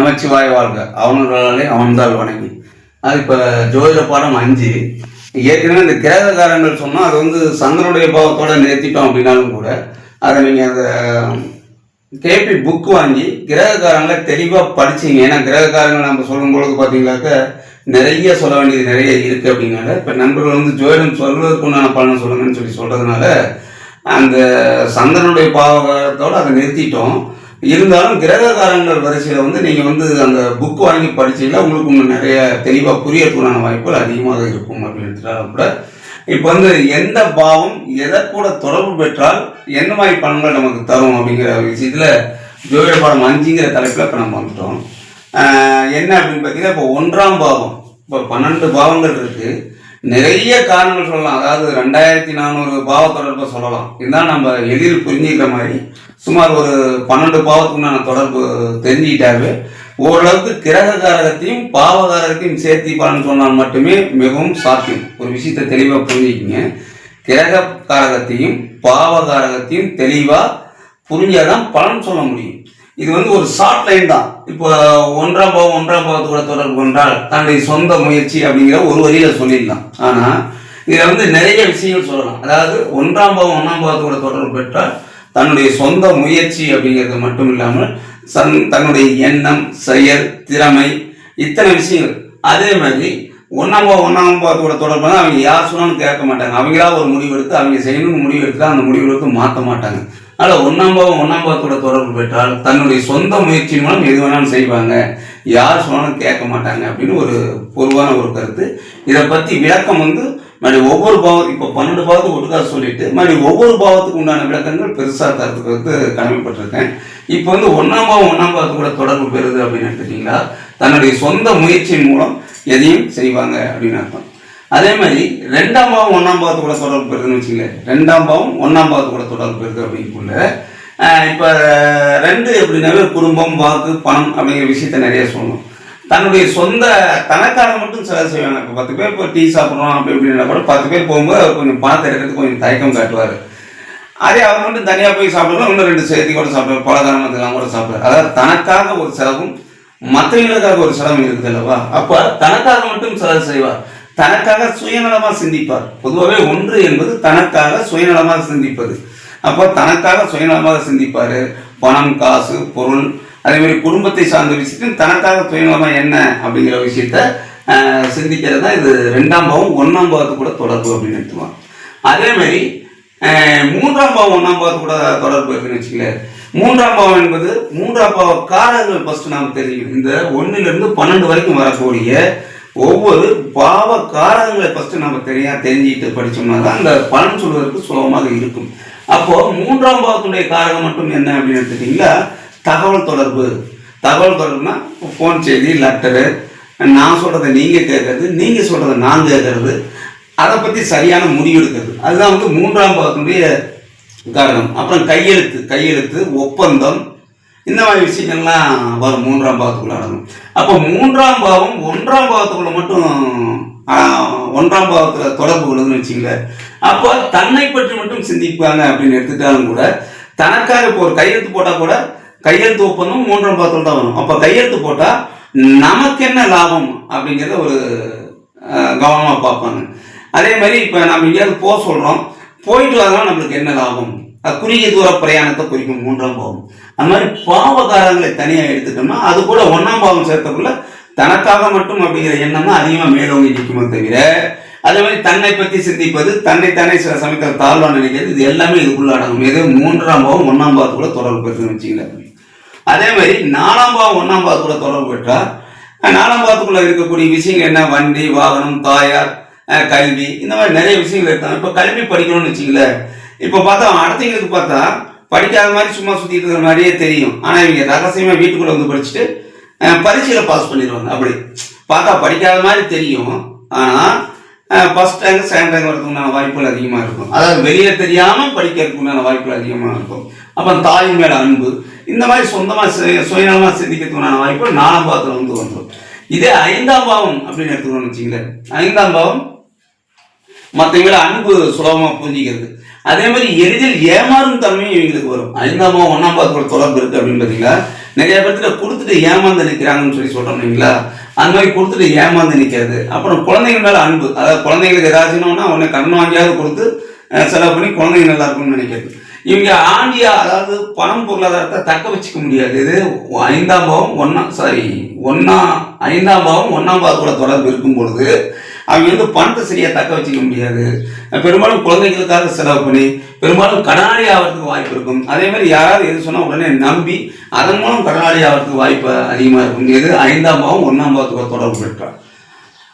நமச்சிவாய வாழ்க. அவனர்களாலே அவன்தால் வணங்கி. அது இப்போ ஜோதிட பாடம் அஞ்சு. ஏற்கனவே இந்த கிரககாரங்கள் சொன்னால் அது வந்து சந்திரனுடைய பாவத்தோட நிறுத்திட்டோம் அப்படின்னாலும் கூட அதை நீங்கள் அந்த கேபி புக் வாங்கி கிரகக்காரங்களை தெளிவாக படிச்சீங்க. ஏன்னா கிரகக்காரங்களை நம்ம சொல்லும் பொழுது பார்த்தீங்கன்னாக்க நிறைய சொல்ல வேண்டியது நிறைய இருக்குது அப்படின்னால இப்போ நண்பர்கள் வந்து ஜோதிடம் சொல்வதற்கு உண்டான பலன் சொல்லுங்கன்னு சொல்லி சொல்கிறதுனால அந்த சந்திரனுடைய பாவகத்தோடு அதை நிறுத்திட்டோம். இருந்தாலும் கிரககாரங்கள் வரிசையில் வந்து நீங்கள் வந்து அந்த புக் வாங்கி படிச்சீங்கன்னா உங்களுக்கு இன்னும் நிறைய தெளிவாக புரியறதுக்கான வாய்ப்புகள் அதிகமாக இருக்கும் அப்படின்றாலும் கூட. இப்போ வந்து எந்த பாவம் எதை கூட தொடர்பு பெற்றால் என்ன மாதிரி பலன்கள் நமக்கு தரும் அப்படிங்கிற விஷயத்தில் ஜோதிட பாடம் அஞ்சுங்கிற தலைப்பில் இப்போ நம்ம வந்துட்டோம். என்ன அப்படின்னு பார்த்தீங்கன்னா இப்போ ஒன்றாம் பாவம் இப்போ பன்னெண்டு பாவங்கள் இருக்குது நிறைய காரணங்கள் சொல்லலாம். அதாவது ரெண்டாயிரத்தி நானூறு பாவ தொடர்பை சொல்லலாம். இதுதான் நம்ம எளிதில் புரிஞ்சுக்கிற மாதிரி சுமார் ஒரு பன்னெண்டு பாவத்துக்குண்டான தொடர்பு தெரிஞ்சுக்கிட்டாவே ஓரளவுக்கு கிரககாரகத்தையும் பாவகாரகத்தையும் சேர்த்தி பலன் சொன்னால் மட்டுமே மிகவும் சாத்தியம். ஒரு விஷயத்தை தெளிவாக புரிஞ்சுக்கிங்க. கிரககாரகத்தையும் பாவகாரகத்தையும் தெளிவாக புரிஞ்சாதான் பலன் சொல்ல முடியும். இது வந்து ஒரு ஷார்ட் லைன் தான். இப்போ ஒன்றாம் பாவம் ஒன்றாம் பாவத்தோட தொடர்பு கொண்டால் தன்னுடைய சொந்த முயற்சி அப்படிங்கிற ஒரு வரியில சொல்லிடலாம். ஆனா இதை வந்து நிறைய விஷயங்கள் சொல்லலாம். அதாவது ஒன்றாம் பாவம் ஒன்றாம் பாவத்தோட தொடர்பு பெற்றால் தன்னுடைய சொந்த முயற்சி அப்படிங்கிறது மட்டும் இல்லாமல் சன் தன்னுடைய எண்ணம் செயல் திறமை இத்தனை விஷயங்கள். அதே மாதிரி ஒன்றாம் பாவம் ஒன்றாம் பாவத்தோட தொடர்பு தான் அவங்க யார் சொன்னாலும் கேட்க மாட்டாங்க. அவங்களா ஒரு முடிவு எடுத்து அவங்க செய்யணும்னு முடிவு எடுத்து அந்த முடிவு எடுத்து மாற்ற மாட்டாங்க. அதனால் ஒன்றாம் பாவம் ஒன்றாம் பாவத்தோட தொடர்பு பெற்றால் தன்னுடைய சொந்த முயற்சி மூலம் எது வேணாலும் செய்வாங்க. யார் சொன்னாலும் கேட்க மாட்டாங்க அப்படின்னு ஒரு பொதுவான ஒரு கருத்து. இதை பற்றி விளக்கம் வந்து மறுபடி ஒவ்வொரு பாவம் இப்போ பன்னெண்டு பாவத்துக்கு ஒட்டுக்காக சொல்லிட்டு மறுபடி ஒவ்வொரு பாவத்துக்கு உண்டான விளக்கங்கள் பெருசாக தரத்துக்கு வந்து கடமைப்பட்டிருக்கேன். இப்போ வந்து ஒன்றாம் பாவம் ஒன்றாம் பாவத்துக்கூட தொடர்பு பெறுது அப்படின்னு எடுத்துக்கிட்டீங்களா தன்னுடைய சொந்த முயற்சியின் மூலம் எதையும் செய்வாங்க அப்படின்னு அர்த்தம். அதே மாதிரி ரெண்டாம் பாவம் ஒன்றாம் பாவத்து கூட தொடர்பு பெறுதுன்னு வச்சுங்களேன் ரெண்டாம் பாவம் ஒன்றாம் பாவத்து கூட தொடர்பு பெறுது அப்படிங்குள்ள இப்போ ரெண்டு எப்படின்னாவே குடும்பம் வாக்கு பணம் அப்படிங்கிற விஷயத்த நிறைய சொல்லணும். தன்னுடைய சொந்த தனக்காக மட்டும் செலவு செய்வாங்க இப்போ பத்து பேர் இப்போ டீ சாப்பிட்றோம் அப்படி இப்படின்னா கூட பத்து பேர் போகும்போது அவர் கொஞ்சம் பணத்தை எடுக்கிறதுக்கு கொஞ்சம் தயக்கம் காட்டுவார். அதே அவர் மட்டும் தனியாக போய் சாப்பிடுறோம் இன்னும் ரெண்டு சேர்த்தி கூட சாப்பிடுவார். பலகாரம் கூட சாப்பிடுவார். அதாவது தனக்காக ஒரு செலவும் மற்றவங்களுக்காக ஒரு செலவும் இருக்குது அல்லவா? அப்போ தனக்காக மட்டும் செலவு செய்வார். தனக்காக சுயநலமாக சிந்திப்பார். பொதுவாகவே ஒன்று என்பது தனக்காக சுயநலமாக சிந்திப்பது. அப்போ தனக்காக சுயநலமாக சிந்திப்பார். பணம் காசு பொருள் அதே மாதிரி குடும்பத்தை சார்ந்த விஷயத்தையும் தனக்காக சுயநலமாக என்ன அப்படிங்கிற விஷயத்த சிந்திக்கிறது தான் இது ரெண்டாம் பாவம் ஒன்றாம் பாவத்து கூட தொடர்பு அப்படின்னு எடுத்துக்கலாம். அதேமாரி மூன்றாம் பாவம் ஒன்றாம் பாவத்து கூட தொடர்பு இருக்குன்னு வச்சுக்கல மூன்றாம் பாவம் என்பது மூன்றாம் பாவ காரங்கள் ஃபஸ்ட்டு நாம் தெரியும் இந்த ஒன்றுலேருந்து பன்னெண்டு வரைக்கும் வரக்கூடிய ஒவ்வொரு பாவ காரகங்களை ஃபஸ்ட்டு நம்ம தெரியா தெரிஞ்சுக்கிட்டு படிச்சோம்னா தான் அந்த பலன் சொல்வதற்கு சுலபமாக இருக்கும். அப்போது மூன்றாம் பாவத்துடைய காரகம் மட்டும் என்ன அப்படின்னு எடுத்துட்டீங்களா தகவல் தொடர்பு. தகவல் தொடர்புனா ஃபோன் செய்தி லெட்டரு நான் சொல்கிறத நீங்கள் கேட்கறது நீங்கள் சொல்கிறத நான் கேட்கறது அதை பற்றி சரியான முடிவு எடுக்கிறது. அதுதான் வந்து மூன்றாம் பாவத்தினுடைய காரணம். அப்புறம் கையெழுத்து கையெழுத்து ஒப்பந்தம் இந்த மாதிரி விஷயங்கள்லாம் வரும் மூன்றாம் பாவத்துக்குள்ள அடங்கும் அப்போ மூன்றாம் பாவம் ஒன்றாம் பாவத்துக்குள்ள மட்டும் ஒன்றாம் பாவத்தில் தொடர்பு கொள்ளுதுன்னு வச்சுங்களேன் அப்போ தன்னை பற்றி மட்டும் சிந்திப்பாங்க அப்படின்னு எடுத்துட்டாலும் கூட தனக்காக இப்போ ஒரு கையெழுத்து போட்டால் கூட கையெழுத்து ஒப்பந்தம் மூன்றாம் பாவத்தில் தான் வரும். அப்போ கையெழுத்து போட்டால் நமக்கு என்ன லாபம் அப்படிங்கிறத ஒரு கவனமாக பார்ப்பாங்க. அதே மாதிரி இப்போ நம்ம எங்கேயாவது போக சொல்கிறோம் போயிட்டு வரலாம் நம்மளுக்கு என்ன லாபம்? குறுகிய தூர பிரயாணத்தை குறிக்கும் மூன்றாம் பாவம். அந்த மாதிரி பாவகாரங்களை தனியாக எடுத்துட்டோம்னா அது கூட ஒன்றாம் பாவம் சேர்த்தக்குள்ள தனக்காக மட்டும் அப்படிங்கிற எண்ணம் தான் அதிகமாக மேலோங்கி நிற்குமே தவிர அதே மாதிரி தன்னை பற்றி சிந்திப்பது தன்னை தன்னை சில சமயத்தில் தாழ்வாக நினைக்கிறது இது எல்லாமே இதுக்குள்ள அடங்கும். இது மூன்றாம் பாவம் ஒன்றாம் பாவத்துக்குள்ள தொடர்பு பெற்றுன்னு வச்சுங்களேன் அதே மாதிரி நாலாம் பாவம் ஒன்றாம் பாவத்துக்குள்ள தொடர்பு பெற்றால் நாலாம் பாவத்துக்குள்ள இருக்கக்கூடிய விஷயங்கள் என்ன? வண்டி வாகனம் தாயார் கல்வி இந்த மாதிரி நிறைய விஷயங்கள் இருக்காங்க இப்போ கல்வி படிக்கணும்னு வச்சுங்களேன் இப்போ பார்த்தா அடுத்தவங்களுக்கு பார்த்தா படிக்காத மாதிரி சும்மா சுற்றிட்டு இருக்கிற மாதிரியே தெரியும். ஆனால் இவங்க ரகசியமாக வீட்டுக்குள்ளே வந்து படிச்சுட்டு பரீட்சையில் பாஸ் பண்ணிடுவாங்க. அப்படி. பார்த்தா படிக்காத மாதிரி தெரியும். ஆனால் ஃபர்ஸ்ட் ரேங்க் செகண்ட் ரேங்க் வரதுக்குண்டான வாய்ப்புகள் அதிகமாக இருக்கும். அதாவது வெளியே தெரியாமல் படிக்கிறதுக்கு உண்டான வாய்ப்புகள் அதிகமாக இருக்கும். அப்போ தாய் மேல அன்பு. இந்த மாதிரி சொந்தமாக சுயநலமாக சிந்திக்கிறதுக்குண்டான வாய்ப்புகள் நாலாம் பாவத்தில் வந்து வந்துடும் இதே ஐந்தாம் பாவம் அப்படின்னு எடுத்துக்கணும்னு வச்சுங்களேன் ஐந்தாம் பாவம் மற்றவங்கள அன்பு சுலபமாக புரிஞ்சிக்கிறது. அதே மாதிரி எளிதில் ஏமாறும் தன்மையும் இவங்களுக்கு வரும். ஐந்தாமோ ஒன்றாம் பாதத்தோட தொடர்பு இருக்கு அப்படின்னு பார்த்தீங்களா நிறைய பேர்த்துல கொடுத்துட்டு ஏமாந்து நிற்கிறாங்கன்னு சொல்லி சொல்கிறோம் இல்லைங்களா? அந்த மாதிரி கொடுத்துட்டு ஏமாந்து நிற்கிறது அப்புறம் குழந்தைங்க மேலே அன்பு. அதாவது குழந்தைங்களுக்கு ஏதாச்சும்னா உடனே கடன் வாங்கியாவது கொடுத்து செலவு பண்ணி குழந்தைங்க நல்லா இருக்கும்னு நினைக்கிறது. இவங்க ஆண்டியா அதாவது பணம் பொருளாதாரத்தை தக்க வச்சுக்க முடியாது. இது ஐந்தாம் பாவம் ஒன்னா சாரி ஒன்னா ஐந்தாம் பாவம் ஒன்னாம் பாவத்தோட தொடர்பு இருக்கும் பொழுது அவங்க வந்து பணத்தை சரியாக தக்க வச்சுக்க முடியாது. பெரும்பாலும் குழந்தைகளுக்காக செலவு பண்ணி பெரும்பாலும் கடனாளி ஆகிறதுக்கு வாய்ப்பு இருக்கும். அதே மாதிரி யாராவது எது சொன்னால் உடனே நம்பி அதன் மூலம் கடனாளி ஆகிறதுக்கு வாய்ப்பு அதிகமாக இருக்கும். இது ஐந்தாம் பாவம் ஒன்னாம் பாவத்தோட தொடர்பு பெற்றார்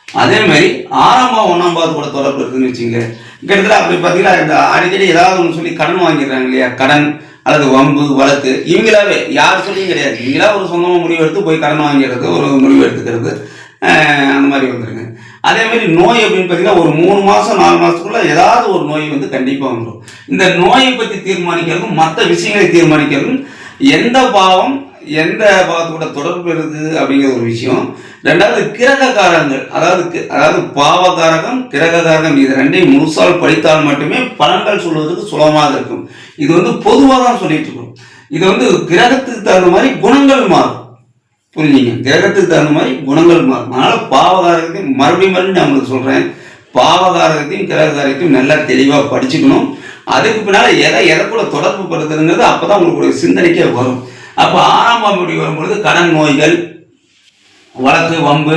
அதே மாதிரி ஆறாம் பாவம் ஒன்றாம் பாவத்தோட தொடர்பு இருக்குன்னு வச்சுங்க கிட்டத்தட்ட அப்படி பார்த்தீங்கன்னா இந்த அடிக்கடி ஏதாவது ஒன்று சொல்லி கடன் வாங்கிடுறாங்க இல்லையா? கடன் அல்லது வம்பு வழக்கு இவங்களாவே யார் சொல்லியும் கிடையாது. இவங்களா ஒரு சொந்தமாக முடிவு எடுத்து போய் கடன் வாங்கிடுறது ஒரு முடிவு எடுத்துக்கிறது அந்த மாதிரி வந்துருங்க. அதே மாதிரி நோய் அப்படின்னு பார்த்தீங்கன்னா ஒரு மூணு மாதம் நாலு மாதத்துக்குள்ள ஏதாவது ஒரு நோய் வந்து கண்டிப்பாக வந்துடும் இந்த நோயை பற்றி தீர்மானிக்கிறதும் மற்ற விஷயங்களை தீர்மானிக்கிறதும் எந்த பாவம் எந்த பாவத்தோட தொடர்பு இருக்குது அப்படிங்கிற ஒரு விஷயம். ரெண்டாவது கிரகக்காரங்கள் அதாவது அதாவது பாவகாரகம் கிரககாரகம் இது ரெண்டையும் முழுசால் படித்தால் மட்டுமே பலன்கள் சொல்வதற்கு சுலமாக இருக்கும். இது வந்து பொதுவாக தான் சொல்லிட்டு இருக்கோம். இது வந்து கிரகத்துக்கு தகுந்த மாதிரி குணங்கள் மாறும். புரிஞ்சுங்க கிரகத்துக்கு தகுந்த மாதிரி குணங்கள் மாறும் அதனால் பாவகாரகத்தையும் மறுபடியும் மறுபடியும் நான் உங்களுக்கு சொல்றேன். பாவகாரகத்தையும் கிரககாரத்தையும் நல்லா தெளிவாக படிச்சுக்கணும். அதுக்கு பின்னால் எதை எதை கூட தொடர்பு படுத்துறதுங்கிறது அப்பதான் உங்களுக்கு ஒரு சிந்தனைக்கே வரும். அப்போ ஆறாம் பாம்படி வரும்பொழுது கடன் நோய்கள் வழக்கு வம்பு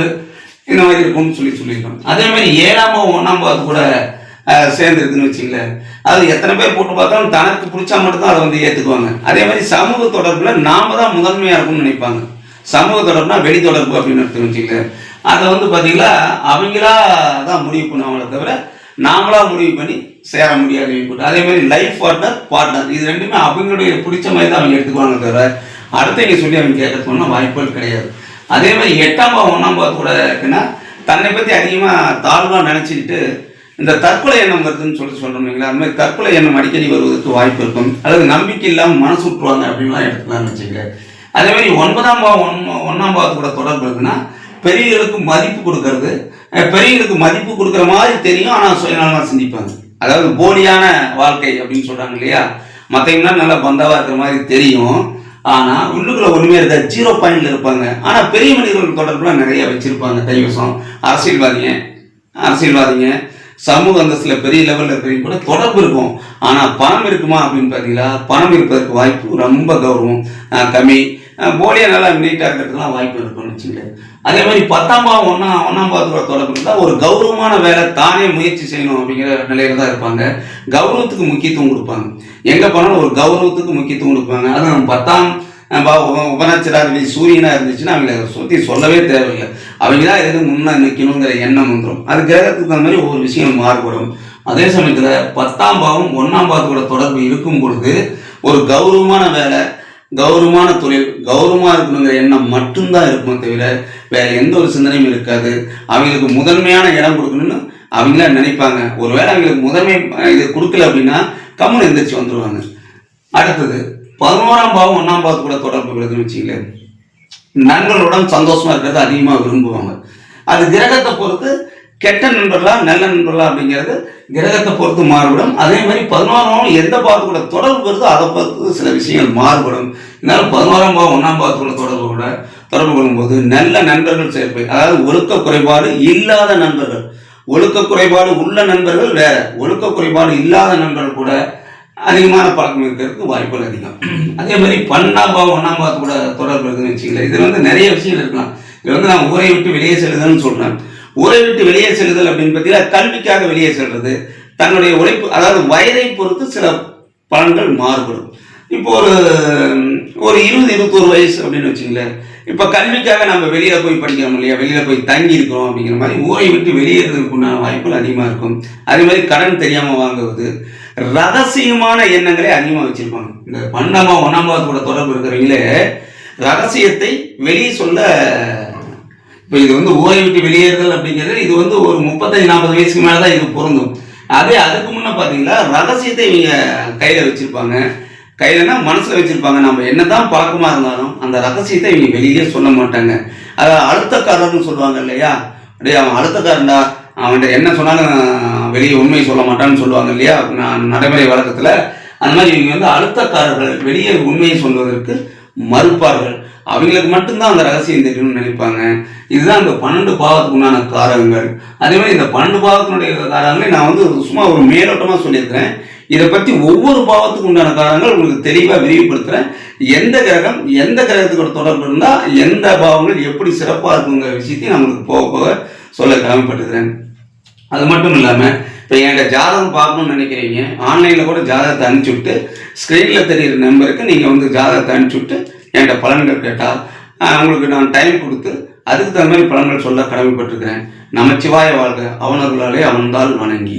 இந்த மாதிரி இருக்கும்னு சொல்லி சொல்லியிருக்கோம் அதே மாதிரி ஏழாம் ஒன்றாம் பாவது கூட சேர்ந்துருக்குன்னு வச்சுங்களேன் அது எத்தனை பேர் போட்டு பார்த்தாலும் தனக்கு பிடிச்சா மட்டும்தான் அதை வந்து ஏற்றுக்குவாங்க அதே மாதிரி சமூக தொடர்பில் நாம தான் முதன்மையாக இருக்கும்னு நினைப்பாங்க. சமூக தொடர்புனா வெளி தொடர்பு அப்படின்னு எடுத்து அதை வந்து பார்த்தீங்களா அவங்களா தான் முடிவு பண்ணுவாங்களே தவிர நாமளாக முடிவு பண்ணி சேர முடியாது இவங்க அதே மாதிரி லைஃப் பார்ட்னர் பார்ட்னர் இது ரெண்டுமே அவங்களுடைய பிடிச்ச மாதிரி தான் அவங்க எடுத்துக்குவாங்க தவிர அடுத்தவங்க சொல்லி அவங்க கேட்கறதுக்கு வாய்ப்புகள் கிடையாது. அதே மாதிரி எட்டாம் பாவம் ஒன்றாம் பாவத்தோட இருக்குன்னா தன்னை பற்றி அதிகமாக தாழ்வாக நினச்சிக்கிட்டு இந்த தற்கொலை எண்ணம் வருதுன்னு சொல்லி சொல்கிறோம் இல்லைங்களா? அது மாதிரி தற்கொலை எண்ணம் அடிக்கடி வருவதற்கு வாய்ப்பு இருக்கும். அல்லது நம்பிக்கை இல்லாமல் மனசு விட்டுருவாங்க அப்படின்லாம் எடுத்துக்கலாம்னு வச்சுக்கிறேன் அதே மாதிரி ஒன்பதாம் பாவம் ஒன் ஒன்றாம் பாவத்தோட தொடர்பு இருக்குன்னா பெரியவர்களுக்கு மதிப்பு கொடுக்கறது. பெரியவர்களுக்கு மதிப்பு கொடுக்குற மாதிரி தெரியும் ஆனால் சுயநலமாக சிந்திப்பாங்க. அதாவது போலியான வாழ்க்கை அப்படின்னு சொல்கிறாங்க இல்லையா? மற்றவங்கன்னா நல்லா பந்தாவாக இருக்கிற மாதிரி தெரியும். ஆனால் உள்ளுக்குள்ள ஒன்றுமே இருக்க ஜீரோ பாயிண்ட்ல இருப்பாங்க. ஆனால் பெரிய மனிதர்கள் தொடர்புலாம் நிறைய வச்சிருப்பாங்க. கைவசம் அரசியல்வாதிங்க அரசியல்வாதிங்க சமூக அந்தஸ்துல பெரிய லெவலில் இருக்கிறவங்க கூட தொடர்பு இருக்கும். ஆனால் பணம் இருக்குமா அப்படின்னு பார்த்தீங்களா பணம் இருப்பதற்கு வாய்ப்பு ரொம்ப கௌரவம். கம்மி. போலியாக நல்லா நீட்டாக இருக்கிறதுலாம் வாய்ப்பு இருக்கும்னு வச்சுக்கிறேன் அதே மாதிரி பத்தாம் பாவம் ஒன்றா ஒன்றாம் பாவத்தோட தொடர்பு இருந்தால் ஒரு கௌரவமான வேலை தானே முயற்சி செய்யணும் அப்படிங்கிற நிலையில தான் இருப்பாங்க. கௌரவத்துக்கு முக்கியத்துவம் கொடுப்பாங்க. எங்கே போனாலும் ஒரு கௌரவத்துக்கு முக்கியத்துவம் கொடுப்பாங்க. அதுவும் பத்தாம் அஹ் பா- உப- இருந்துச்சுன்னா அவங்கள சுற்றி சொல்லவே தேவையில்லை. அவங்க தான் எதுக்கு முன்னே நிற்கணுங்கிற எண்ணம் வந்துடும் அது கிரகத்துக்கு தகுந்த மாதிரி ஒவ்வொரு விஷயம் மாறுபடும். அதே சமயத்தில் பத்தாம் பாவம் ஒன்றாம் பாவத்தோட தொடர்பு இருக்கும் பொழுது ஒரு கௌரவமான வேலை கௌரவமான தொழில் கௌரவமாக இருக்கணுங்கிற எண்ணம் மட்டும்தான் இருக்குமே தவிர வேற எந்த ஒரு சிந்தனையும் இருக்காது. அவங்களுக்கு முதன்மையான இடம் கொடுக்கணும்னு அவங்கள நினைப்பாங்க. ஒருவேளை அவங்களுக்கு முதன்மை இது கொடுக்கல அப்படின்னா கம்முன்னு எந்திரிச்சு வந்துடுவாங்க அடுத்தது பதினோராம் பாவம் ஒன்றாம் பாவத்து கூட தொடர்பு வருதுன்னு வச்சுங்களேன் நண்பர்களுடன் சந்தோஷமா இருக்கிறது அதிகமாக விரும்புவாங்க. அது கிரகத்தை பொறுத்து கெட்ட நண்பர்களா நல்ல நண்பர்களா அப்படிங்கிறது கிரகத்தை பொறுத்து மாறுபடும். அதே மாதிரி பதினோராம் எந்த பாவத்து கூட தொடர்பு வருதோ அதை பொறுத்து சில விஷயங்கள் மாறுபடும். இதனால பதினோராம் பாவம் ஒன்றாம் பாவத்து கூட தொடர்பு கூட தொடர்பு கொள்ளும்போது நல்ல நண்பர்கள் சேர்ப்பை. அதாவது ஒழுக்க குறைபாடு இல்லாத நண்பர்கள். ஒழுக்க குறைபாடு உள்ள நண்பர்கள் வேற. ஒழுக்க குறைபாடு இல்லாத நண்பர்கள் கூட அதிகமான பழக்கம் இருக்கிறதுக்கு வாய்ப்புகள் அதிகம். அதே மாதிரி பன்னெண்டாம் பாவம் ஒன்றாம் பாவத்து கூட தொடர்பு இருக்குன்னு வச்சுக்கல இது வந்து நிறைய விஷயங்கள் இருக்கலாம். இது வந்து நான் ஊரை விட்டு வெளியே செல்லுதல்னு சொல்கிறேன் ஊரை விட்டு வெளியே செல்லுதல் அப்படின்னு பார்த்தீங்கன்னா கல்விக்காக வெளியே செல்வது தன்னுடைய உழைப்பு அதாவது வயதை பொறுத்து சில பலன்கள் மாறுபடும். இப்போ ஒரு ஒரு இருபது இருபத்தோரு வயசு அப்படின்னு வச்சுங்களேன் இப்போ கல்விக்காக நம்ம வெளியில் போய் படிக்கிறோம் இல்லையா? வெளியில் போய் தங்கி இருக்கிறோம் அப்படிங்கிற மாதிரி ஊரை விட்டு வெளியேறதுக்குண்டான வாய்ப்புகள் அதிகமாக இருக்கும். அதே மாதிரி கடன் தெரியாமல் வாங்குவது ரகசியமான எண்ணங்களை அதிகமாக வச்சிருப்பாங்க. இந்த பன்னெண்டாம் ஒன்னாம் கூட தொடர்பு இருக்கிறவங்களே ரகசியத்தை வெளியே சொல்ல இப்போ இது வந்து ஓய்வு விட்டு வெளியேறுதல் அப்படிங்கிறது இது வந்து ஒரு முப்பத்தஞ்சு நாற்பது வயசுக்கு மேலே தான் இது பொருந்தும். அதே அதுக்கு முன்னே பார்த்தீங்களா ரகசியத்தை இவங்க கையில் வச்சுருப்பாங்க. கையிலனா மனசில் வச்சுருப்பாங்க. நம்ம என்னதான் பழக்கமாக இருந்தாலும் அந்த ரகசியத்தை இவங்க வெளியே சொல்ல மாட்டாங்க. அதை அழுத்தக்காரர்னு சொல்லுவாங்க இல்லையா? அப்படியே அவன் அழுத்தக்காரன்டா. அவன்கிட்ட என்ன சொன்னாலும் வெளியே உண்மை சொல்ல மாட்டான்னு சொல்லுவாங்க இல்லையா? நான் நடைமுறை வழக்கத்தில் அந்த மாதிரி இவங்க வந்து அழுத்தக்காரர்கள் வெளியே உண்மையை சொல்வதற்கு மறுப்பார்கள். அவங்களுக்கு மட்டும்தான் அந்த ரகசியம் தெரியணும்னு நினைப்பாங்க. இதுதான் இந்த பன்னெண்டு பாவத்துக்கு உண்டான காரகங்கள் அதே மாதிரி இந்த பன்னெண்டு பாவத்தினுடைய காரகங்களை நான் வந்து சும்மா ஒரு மேலோட்டமாக சொல்லியிருக்கிறேன். இதை பற்றி ஒவ்வொரு பாவத்துக்கு உண்டான காரணங்கள் உங்களுக்கு தெளிவாக விரிவுபடுத்துகிறேன் எந்த கிரகம் எந்த கிரகத்துக்கு தொடர்பு இருந்தால் எந்த பாவங்கள் எப்படி சிறப்பாக இருக்குங்கிற விஷயத்தையும் நான் உங்களுக்கு போக போக சொல்ல கடமைப்பட்டுக்கிறேன் அது மட்டும் இல்லாமல் இப்போ என்கிட்ட ஜாதகம் பார்க்கணும்னு நினைக்கிறீங்க ஆன்லைனில் கூட ஜாதகத்தை அனுப்பிச்சி விட்டு ஸ்க்ரீனில் தெரியிற நம்பருக்கு நீங்கள் வந்து ஜாதகத்தை அனுப்பிச்சி விட்டு என்கிட்ட பலன்கள் கேட்டால் உங்களுக்கு நான் டைம் கொடுத்து அதுக்கு தகுந்த மாதிரி பலன்கள் சொல்ல கடமைப்பட்டிருக்கிறேன். நமச்சிவாய வாழ்க அவனர்களாலே அவன்தால் வணங்கி.